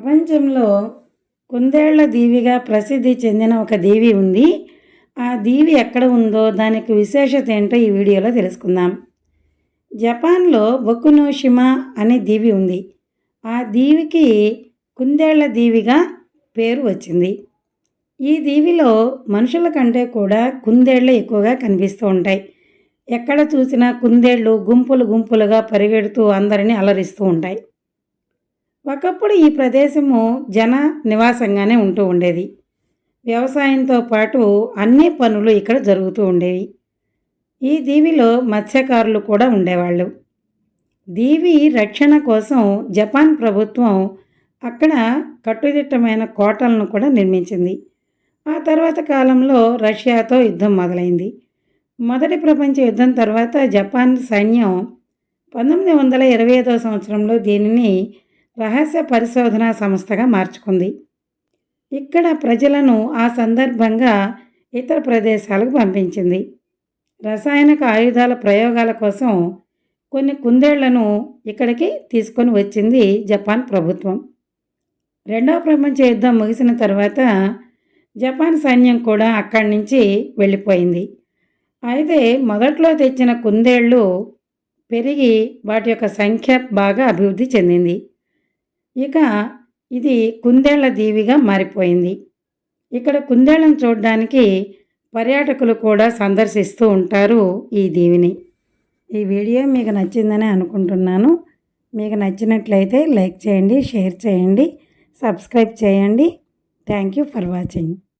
ప్రపంచంలో కుందేళ్ళ దీవిగా ప్రసిద్ధి చెందిన ఒక దీవి ఉంది. ఆ దీవి ఎక్కడ ఉందో దానికి విశేషత ఏంటో ఈ వీడియోలో తెలుసుకుందాం. జపాన్లో బొకునోషిమా అనే దీవి ఉంది. ఆ దీవికి కుందేళ్ళ దీవిగా పేరు వచ్చింది. ఈ దీవిలో మనుషుల కంటే కూడా కుందేళ్ళు ఎక్కువగా కనిపిస్తూ ఉంటాయి. ఎక్కడ చూసినా కుందేళ్ళు గుంపులు గుంపులుగా పరిగెడుతూ అందరినీ అలరిస్తూ ఉంటాయి. ఒకప్పుడు ఈ ప్రదేశము జన నివాసంగానే ఉంటూ ఉండేది. వ్యవసాయంతో పాటు అన్ని పనులు ఇక్కడ జరుగుతూ ఉండేవి. ఈ దీవిలో మత్స్యకారులు కూడా ఉండేవాళ్ళు. దీవి రక్షణ కోసం జపాన్ ప్రభుత్వం అక్కడ కట్టుదిట్టమైన కోటలను కూడా నిర్మించింది. ఆ తర్వాత కాలంలో రష్యాతో యుద్ధం మొదలైంది. మొదటి ప్రపంచ యుద్ధం తర్వాత జపాన్ సైన్యం పంతొమ్మిది వందల ఇరవై ఐదవ సంవత్సరంలో దీనిని రహస్య పరిశోధనా సంస్థగా మార్చుకుంది. ఇక్కడ ప్రజలను ఆ సందర్భంగా ఇతర ప్రదేశాలకు పంపించింది. రసాయనిక ఆయుధాల ప్రయోగాల కోసం కొన్ని కుందేళ్ళను ఇక్కడికి తీసుకొని వచ్చింది జపాన్ ప్రభుత్వం. రెండవ ప్రపంచ యుద్ధం ముగిసిన తర్వాత జపాన్ సైన్యం కూడా అక్కడి నుంచి వెళ్ళిపోయింది. అయితే మొదట్లో తెచ్చిన కుందేళ్ళు పెరిగి వాటి యొక్క సంఖ్య బాగా అభివృద్ధి చెందింది. ఇక ఇది కుందేళ్ళ దీవిగా మారిపోయింది. ఇక్కడ కుందేళ్ళను చూడడానికి పర్యాటకులు కూడా సందర్శిస్తూ ఉంటారు ఈ దీవిని. ఈ వీడియో మీకు నచ్చిందని అనుకుంటున్నాను. మీకు నచ్చినట్లయితే లైక్ చేయండి షేర్ చేయండి సబ్స్క్రైబ్ చేయండి. Thank you for watching.